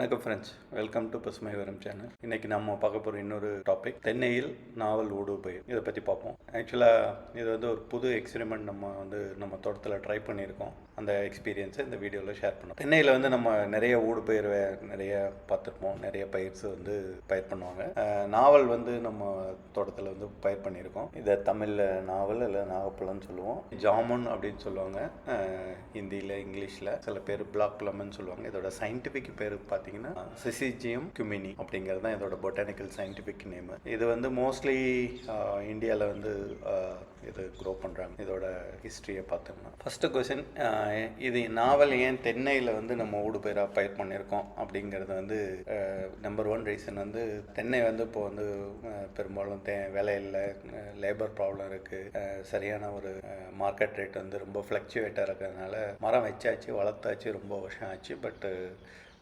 வணக்கம் friends welcome to பசுமை வரம் சேனல் இன்னைக்கு நம்ம பார்க்க போகிற இன்னொரு டாபிக் தென்னையில் நாவல் ஊடு பயிர் இதை பற்றி பார்ப்போம் ஆக்சுவலாக இது வந்து ஒரு புது எக்ஸ்பெரிமெண்ட் நம்ம வந்து நம்ம தோட்டத்தில் ட்ரை பண்ணியிருக்கோம். அந்த எக்ஸ்பீரியன்ஸை இந்த வீடியோவில் ஷேர் பண்ணோம். தென்னையில் வந்து நம்ம நிறைய ஊடு பயிர் நிறைய பார்த்துருப்போம். நிறைய பயிர்ஸ் வந்து பயிர் பண்ணுவாங்க. நாவல் வந்து நம்ம தோட்டத்தில் வந்து பயிர் பண்ணியிருக்கோம். இதை தமிழில் நாவல் இல்லை நாகப்பழம்னு சொல்லுவோம். ஜாமுன் அப்படின்னு சொல்லுவாங்க. ஹிந்தியில் இங்கிலீஷில் சில பேர் பிளாக் லெமன் சொல்லுவாங்க. இதோட சயின்டிஃபிக் பேர் பார்த்தீங்கன்னா சிசிஜியம் குமினி அப்படிங்கிறது தான் இதோட பொட்டானிக்கல் சயின்டிஃபிக் நேம் இது வந்து மோஸ்ட்லி இந்தியாவில் வந்து இது க்ரோ பண்ணுறாங்க இதோட ஹிஸ்ட்ரியை பார்த்தோம்னா. ஃபஸ்ட்டு கொஷின் இது நாவல் ஏன் தென்னையில் வந்து நம்ம ஊடு பயிராக பயிர் பண்ணியிருக்கோம்? அப்படிங்கிறது வந்து நம்பர் ஒன் ரீசன் வந்து தென்னை வந்து இப்போ வந்து பெரும்பாலும் தே வேலை இல்லை லேபர் ப்ராப்ளம் இருக்குது சரியான ஒரு மார்க்கெட் ரேட் வந்து ரொம்ப ஃப்ளக்சுவேட்டாக இருக்கிறதுனால மரம் வச்சாச்சு வளர்த்தாச்சு ரொம்ப வருஷம் ஆச்சு பட்டு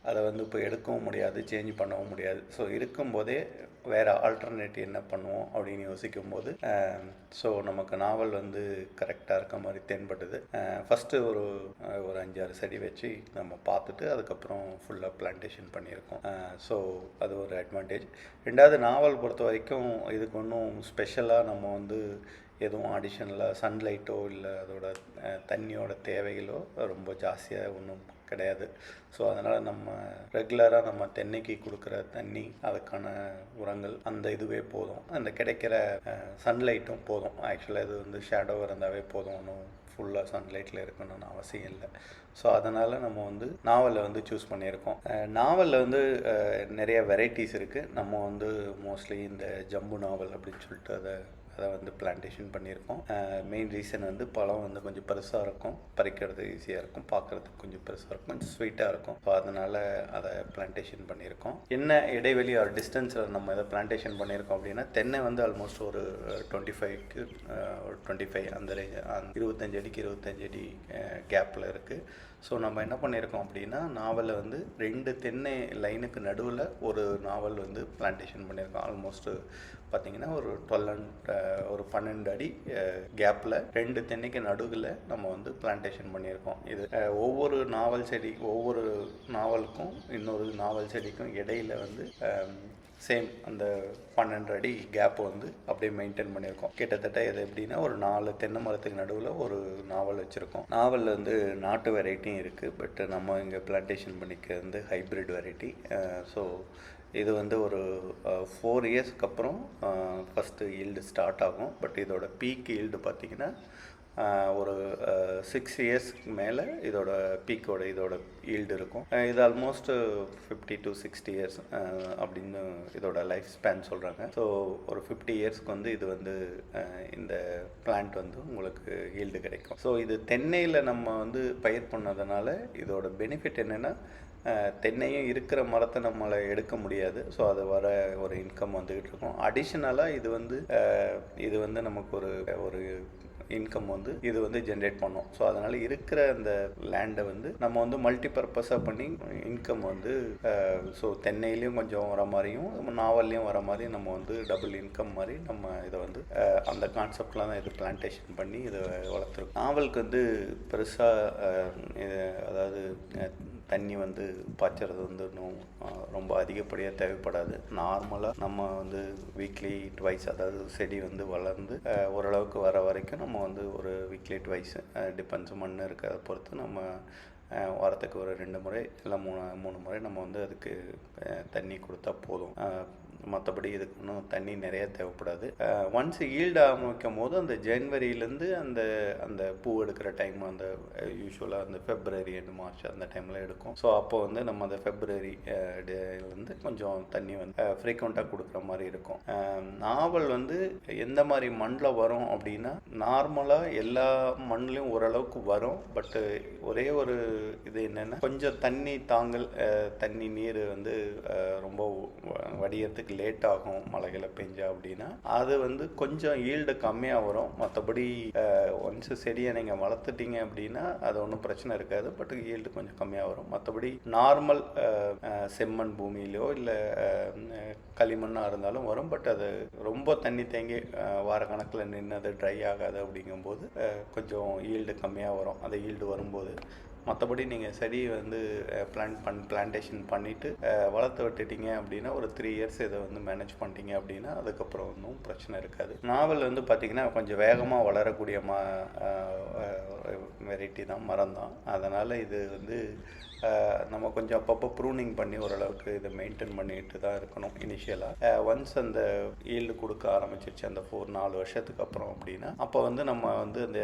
அதை வந்து இப்போ எடுக்கவும் முடியாது சேஞ்ச் பண்ணவும் முடியாது. ஸோ இருக்கும்போதே வேறு ஆல்டர்னேட்டிவ் என்ன பண்ணுவோம் அப்படின்னு யோசிக்கும் போது ஸோ நமக்கு நாவல் வந்து கரெக்டாக இருக்க மாதிரி தென்பட்டது ஃபஸ்ட்டு ஒரு ஒரு அஞ்சாறு செடி வச்சு நம்ம பார்த்துட்டு அதுக்கப்புறம் ஃபுல்லாக பிளான்டேஷன் பண்ணியிருக்கோம். ஸோ அது ஒரு அட்வான்டேஜ் ரெண்டாவது நாவல் பொறுத்த வரைக்கும் இதுக்கு ஒன்றும் ஸ்பெஷலாக நம்ம வந்து எதுவும் அடிஷ்னலாக சன்லைட்டோ இல்லை அதோட தண்ணியோட தேவைகளோ ரொம்ப ஜாஸ்தியாக ஒன்றும் கிடையாது. ஸோ அதனால் நம்ம ரெகுலராக நம்ம தென்னைக்கு கொடுக்குற தண்ணி அதுக்கான உரங்கள் அந்த இதுவே போதும். அந்த கிடைக்கிற சன்லைட்டும் போதும். ஆக்சுவலாக இது வந்து ஷேடோ இருந்தாவே போதும். ஒன்றும் ஃபுல்லாக சன்லைட்டில் இருக்கணும்னு அவசியம் இல்லை. ஸோ அதனால் நம்ம வந்து நாவலை வந்து சூஸ் பண்ணியிருக்கோம். நாவலில் வந்து நிறைய வெரைட்டிஸ் இருக்குது நம்ம வந்து மோஸ்ட்லி இந்த ஜம்பு நாவல் அப்படின்னு சொல்லிட்டு அதை அதை வந்து பிளான்டேஷன் பண்ணியிருக்கோம். மெயின் ரீசன் வந்து பழம் வந்து கொஞ்சம் பெருசாக இருக்கும். பறிக்கிறது ஈஸியாக இருக்கும். பார்க்குறதுக்கு கொஞ்சம் பெருசாக இருக்கும். கொஞ்சம் ஸ்வீட்டாக இருக்கும். ஸோ அதனால் அதை பிளான்டேஷன் பண்ணியிருக்கோம். என்ன இடைவெளி ஒரு டிஸ்டன்ஸில் நம்ம இதை பிளான்டேஷன் பண்ணியிருக்கோம் அப்படின்னா தென்னை வந்து ஆல்மோஸ்ட் ஒரு டுவெண்ட்டி ஃபைவ்க்கு ஒரு டுவெண்ட்டி ஃபைவ் அந்த ரேஞ்ச் இருபத்தஞ்சு அடிக்கு இருபத்தஞ்சு அடி கேப்பில் இருக்குது ஸோ நம்ம என்ன பண்ணியிருக்கோம் அப்படின்னா நாவலில் வந்து ரெண்டு தென்னை லைனுக்கு நடுவில் ஒரு நாவல் வந்து பிளான்டேஷன் பண்ணியிருக்கோம். ஆல்மோஸ்ட் பார்த்தீங்கன்னா ஒரு டுவெல் அண்ட் ஒரு பன்னெண்டு அடி கேப்பில் ரெண்டு தென்னைக்கு நடுவில் நம்ம வந்து பிளான்டேஷன் பண்ணியிருக்கோம். இது ஒவ்வொரு நாவல் செடி ஒவ்வொரு நாவலுக்கும் இன்னொரு நாவல் செடிக்கும் இடையில வந்து சேம் அந்த பன்னெண்டு அடி கேப் வந்து அப்படியே மெயின்டைன் பண்ணியிருக்கோம். கிட்டத்தட்ட இது எப்படின்னா ஒரு நாலு தென்னை மரத்துக்கு நடுவில் ஒரு நாவல் வச்சுருக்கோம். நாவலில் வந்து நாட்டு வெரைட்டியும் இருக்குது பட் நம்ம இங்கே பிளான்டேஷன் பண்ணிக்க வந்து ஹைப்ரிட் வெரைட்டி ஸோ இது வந்து ஒரு ஃபோர் இயர்ஸ்க்கு அப்புறம் ஃபஸ்ட்டு ஈல்டு ஸ்டார்ட் ஆகும். பட் இதோட பீக் ஈல்டு பார்த்தீங்கன்னா ஒரு சிக்ஸ் இயர்ஸ்க்கு மேலே இதோட பீக்கோட இதோட ஈல்டு இருக்கும். இது almost fifty to sixty years அப்படின்னு இதோட லைஃப் ஸ்பேன் சொல்கிறாங்க ஸோ ஒரு ஃபிஃப்டி இயர்ஸ்க்கு வந்து இது வந்து இந்த பிளான்ட் வந்து உங்களுக்கு ஈல்டு கிடைக்கும். ஸோ இது தென்னையில் நம்ம வந்து பயிர் பண்ணதுனால இதோட பெனிஃபிட் என்னென்னா தென்னையும் இருக்கிற மரத்தை நம்மளை எடுக்க முடியாது. ஸோ அது வர ஒரு இன்கம் வந்துக்கிட்டு இருக்கும். அடிஷ்னலாக இது வந்து இது வந்து நமக்கு ஒரு ஒரு இன்கம் வந்து இது வந்து ஜென்ரேட் பண்ணும். ஸோ அதனால் இருக்கிற அந்த லேண்டை வந்து நம்ம வந்து மல்டி பர்பஸாக பண்ணி இன்கம் வந்து ஸோ தென்னையிலையும் கொஞ்சம் வர மாதிரியும் நாவல்லையும் வர மாதிரி நம்ம வந்து டபுள் இன்கம் மாதிரி நம்ம இதை வந்து அந்த கான்செப்ட்லாம் தான் இது பிளான்டேஷன் பண்ணி இதை வளர்த்துருக்கோம். நாவலுக்கு வந்து பெருசாக இது அதாவது தண்ணி வந்து பாய்ச்சறது வந்து இன்னும் ரொம்ப அதிகப்படியாக தேவைப்படாது. நார்மலாக நம்ம வந்து வீக்லி ட்வைஸ் அதாவது செடி வந்து வளர்ந்து ஓரளவுக்கு வர வரைக்கும் நம்ம வந்து ஒரு வீக்லி ட்வைஸ் டிபெண்ட்ஸ் மண் இருக்கிறத பொறுத்து நம்ம வாரத்துக்கு ஒரு ரெண்டு முறை இல்லை மூணு மூணு முறை நம்ம வந்து அதுக்கு தண்ணி கொடுத்தா போதும். மற்றபடி இதுக்கு இன்னும் தண்ணி நிறைய தேவைப்படாது. ஒன்ஸ் ஈல்டு ஆரம்பிக்கும் போது அந்த ஜனவரியிலேருந்து அந்த அந்த பூ எடுக்கிற டைம் அந்த யூஸ்வலாக அந்த ஃபெப்ரவரி அண்ட் மார்ச் அந்த டைமில் எடுக்கும். ஸோ அப்போ வந்து நம்ம அந்த ஃபெப்ரவரி டேலேருந்து கொஞ்சம் தண்ணி வந்து ஃப்ரீக்வெண்ட்டாக கொடுக்குற மாதிரி இருக்கும். நாவல் வந்து எந்த மாதிரி மண்ணில் வரும் அப்படின்னா நார்மலாக எல்லா மண்ணிலையும் ஓரளவுக்கு வரும். பட்டு ஒரே ஒரு இது என்னென்னா கொஞ்சம் தண்ணி தாங்கல் தண்ணி நீர் வந்து ரொம்ப வ- வடியறதுக்கு லேட் ஆகும் மழைகளை பெஞ்சா அப்படின்னா அது வந்து கொஞ்சம் ஈல்டு கம்மியாக வரும். மற்றபடி ஒன்ஸ் செடியை நீங்கள் வளர்த்துட்டீங்க அப்படின்னா அது ஒன்றும் பிரச்சனை இருக்காது. பட் ஈல்டு கொஞ்சம் கம்மியாக வரும். மற்றபடி நார்மல் செம்மண் பூமியிலோ இல்லை களிமண்ணாக இருந்தாலும் வரும். பட் அது ரொம்ப தண்ணி தேங்கி வாரக்கணக்கில் நின்று அது ட்ரை ஆகாது அப்படிங்கும்போது கொஞ்சம் ஈல்டு கம்மியாக வரும். அந்த ஈல்டு வரும்போது. மற்றபடி நீங்கள் செடி வந்து பிளான் பண் பிளான்டேஷன் பண்ணிவிட்டு வளர்த்து விட்டுட்டீங்க அப்படின்னா ஒரு த்ரீ இயர்ஸ் இதை வந்து மேனேஜ் பண்ணிட்டீங்க அப்படின்னா அதுக்கப்புறம் ஒன்றும் பிரச்சனை இருக்காது. நாவல் வந்து பார்த்திங்கன்னா கொஞ்சம் வேகமாக வளரக்கூடிய மா வெரைட்டி தான் மரம் தான். அதனால் இது வந்து நம்ம கொஞ்சம் அப்பப்போ ப்ரூனிங் பண்ணி ஓரளவுக்கு இதை மெயின்டைன் பண்ணிட்டு தான் இருக்கணும் இனிஷியலாக ஒன்ஸ் அந்த ஈல்டு கொடுக்க ஆரம்பிச்சிருச்சு அந்த ஃபோர் நாலு வருஷத்துக்கு அப்புறம் அப்படின்னா அப்போ வந்து நம்ம வந்து அந்த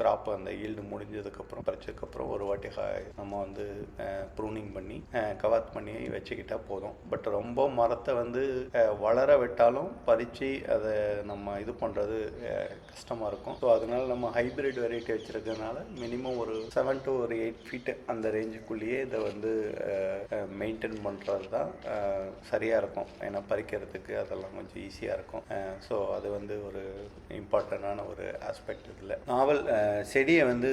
கிராப் அந்த ஈல்டு முடிஞ்சதுக்கப்புறம் பறிச்சதுக்கப்புறம் ஒரு வாட்டி நம்ம வந்து ப்ரூனிங் பண்ணி கவாத் பண்ணி வச்சுக்கிட்டால் போதும். பட் ரொம்ப மரத்தை வந்து வளர விட்டாலும் பறித்து அதை நம்ம இது பண்ணுறது கஷ்டமாக இருக்கும். ஸோ அதனால் நம்ம ஹைபிரிட் வெரைட்டி வச்சுருக்கனால மினிமம் ஒரு செவன் டு ஒரு எயிட் ஃபீட் அந்த ரேஞ்சுக்குள்ளேயே இதை வந்து மெயின்டைன் பண்ணுறது தான் சரியாக இருக்கும். ஏன்னா பறிக்கிறதுக்கு அதெல்லாம் கொஞ்சம் ஈஸியாக இருக்கும். ஸோ அது வந்து ஒரு இம்பார்ட்டண்ட்டான ஒரு ஆஸ்பெக்ட் இதில். நாவல் செடியை வந்து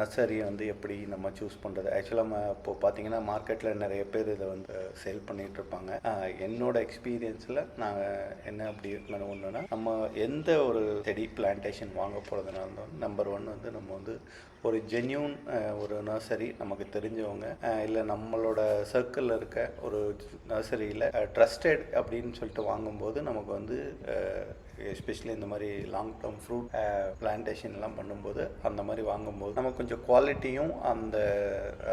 நர்சரியை வந்து எப்படி நம்ம சூஸ் பண்ணுறது ஆக்சுவலாக நம்ம இப்போ பார்த்தீங்கன்னா மார்க்கெட்டில் நிறைய பேர் இதை வந்து சேல் பண்ணிகிட்டு இருப்பாங்க. என்னோட எக்ஸ்பீரியன்ஸில் நாங்கள் என்ன அப்படி ஒன்றுனா நம்ம எந்த ஒரு செடி பிளான்டேஷன் வாங்க போகிறதுனால இருந்தாலும் நம்பர் ஒன் வந்து நம்ம வந்து ஒரு ஜென்யூன் ஒரு நர்சரி நமக்கு தெரிஞ்சவங்க இல்லை நம்மளோட சர்க்கிளில் இருக்க ஒரு நர்சரியில் ட்ரஸ்டட் அப்படின்னு சொல்லிட்டு வாங்கும்போது நமக்கு வந்து எஸ்பெஷலி இந்த மாதிரி லாங் டேர்ம் ஃப்ரூட் பிளான்டேஷன்லாம் பண்ணும்போது அந்த மாதிரி வாங்கும்போது நமக்கு கொஞ்சம் குவாலிட்டியும் அந்த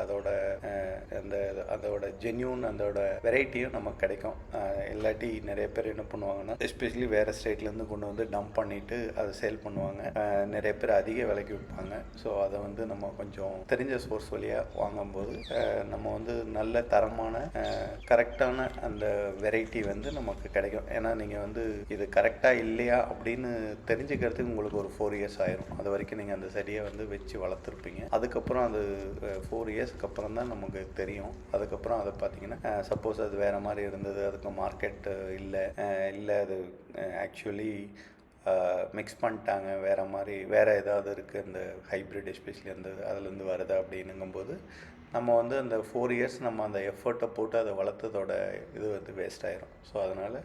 அதோட uh, அந்த அதோட ஜென்யூன் அதோட வெரைட்டியும் நமக்கு கிடைக்கும். Uh, இல்லாட்டி நிறைய பேர் என்ன பண்ணுவாங்கன்னா எஸ்பெஷலி வேறு ஸ்டேட்லேருந்து கொண்டு வந்து டம்ப் பண்ணிவிட்டு அதை சேல் பண்ணுவாங்க. Uh, நிறைய பேர் அதிக விலைக்கு விற்பாங்க. ஸோ அதை வந்து நம்ம கொஞ்சம் தெரிஞ்ச சோர்ஸ் வழியாக வாங்கும்போது நம்ம வந்து நல்ல தரமான கரெக்டான அந்த வெரைட்டி வந்து நமக்கு கிடைக்கும். ஏன்னா நீங்கள் வந்து இது கரெக்டாக இல்லை இல்லையா அப்படின்னு தெரிஞ்சுக்கிறதுக்கு உங்களுக்கு ஒரு ஃபோர் இயர்ஸ் ஆயிரும். அது வரைக்கும் நீங்கள் அந்த செடியை வந்து வச்சு வளர்த்துருப்பீங்க. அதுக்கப்புறம் அது ஃபோர் இயர்ஸ்க்கு அப்புறம் தான் நமக்கு தெரியும். அதுக்கப்புறம் அதை பார்த்தீங்கன்னா சப்போஸ் அது வேறு மாதிரி இருந்தது அதுக்கு மார்க்கெட் இல்லை இல்லை அது ஆக்சுவலி மிக்ஸ் பண்ணிட்டாங்க வேறு மாதிரி வேறு ஏதாவது இருக்குது இந்த ஹைப்ரிட் எஸ்பெஷலி அந்த அதுலேருந்து வருது அப்படின்னுங்கும்போது நம்ம வந்து அந்த ஃபோர் இயர்ஸ் நம்ம அந்த எஃபர்ட்டை போட்டு அதை வளர்த்ததோட இது வந்து வேஸ்ட் ஆயிரும். ஸோ அதனால்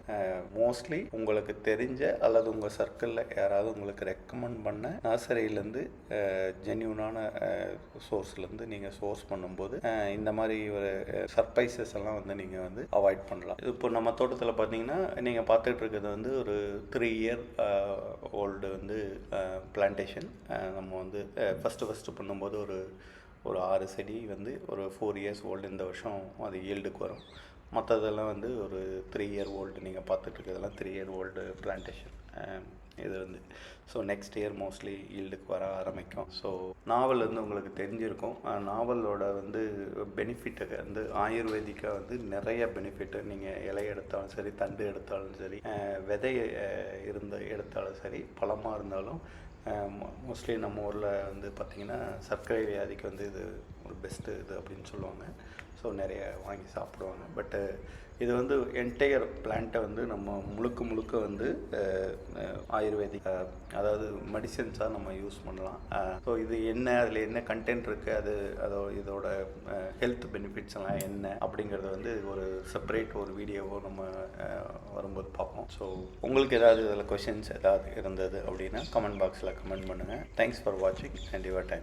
மோஸ்ட்லி உங்களுக்கு தெரிஞ்ச அல்லது உங்கள் சர்க்கிளில் யாராவது உங்களுக்கு ரெக்கமெண்ட் பண்ண நர்சரியிலேருந்து ஜென்யூனான சோர்ஸ்லேருந்து நீங்கள் சோர்ஸ் பண்ணும்போது இந்த மாதிரி ஒரு சர்ப்ரைசஸ் எல்லாம் வந்து நீங்கள் வந்து அவாய்ட் பண்ணலாம். இப்போ நம்ம தோட்டத்தில் பார்த்தீங்கன்னா நீங்கள் பார்த்துட்டு இருக்கிறது வந்து ஒரு த்ரீ இயர் ஓல்டு வந்து பிளான்டேஷன் நம்ம வந்து ஃபஸ்ட்டு ஃபஸ்ட்டு பண்ணும்போது ஒரு ஒரு ஆறு செடி வந்து ஒரு ஃபோர் இயர்ஸ் ஓல்டு இந்த வருஷம் அது ஈல்டுக்கு வரும். மற்றதெல்லாம் வந்து ஒரு த்ரீ இயர் ஓல்டு நீங்கள் பார்த்துட்ருக்கதெல்லாம் த்ரீ இயர் ஓல்டு பிளான்டேஷன் இது வந்து. ஸோ நெக்ஸ்ட் இயர் மோஸ்ட்லி ஈல்டுக்கு வர ஆரம்பிக்கும். ஸோ நாவல் வந்து உங்களுக்கு தெரிஞ்சிருக்கும். நாவலோட வந்து பெனிஃபிட்டு வந்து ஆயுர்வேதிக்காக வந்து நிறைய பெனிஃபிட்டு நீங்கள் இலை எடுத்தாலும் சரி தண்டு எடுத்தாலும் சரி அஹ் விதை இருந்த எடுத்தாலும் சரி பழமாக இருந்தாலும் மோஸ்ட்லி நம்ம ஊரில் வந்து பார்த்திங்கன்னா சர்க்கரை வியாதிக்கு வந்து இது ஒரு பெஸ்ட்டு இது அப்படின்னு சொல்லுவாங்க. ஸோ நிறைய வாங்கி சாப்பிடுவாங்க. பட்டு இது வந்து என்டையர் பிளான்ட்டை வந்து நம்ம முழுக்க முழுக்க வந்து ஆயுர்வேதிக் அதாவது மெடிசன்ஸாக நம்ம யூஸ் பண்ணலாம். ஸோ இது என்ன அதில் என்ன கண்டென்ட் இருக்குது அது அதோ இதோட ஹெல்த் பெனிஃபிட்ஸ் எல்லாம் என்ன அப்படிங்கிறத வந்து ஒரு செப்பரேட் ஒரு வீடியோவோ நம்ம வரும்போது பார்ப்போம். ஸோ உங்களுக்கு ஏதாவது இதில் கொஷின்ஸ் ஏதாவது இருந்தது அப்படின்னா கமெண்ட் பாக்ஸில் கமெண்ட் பண்ணுங்கள் தேங்க்ஸ் ஃபார் வாட்சிங் அண்ட் யுவர் டைம்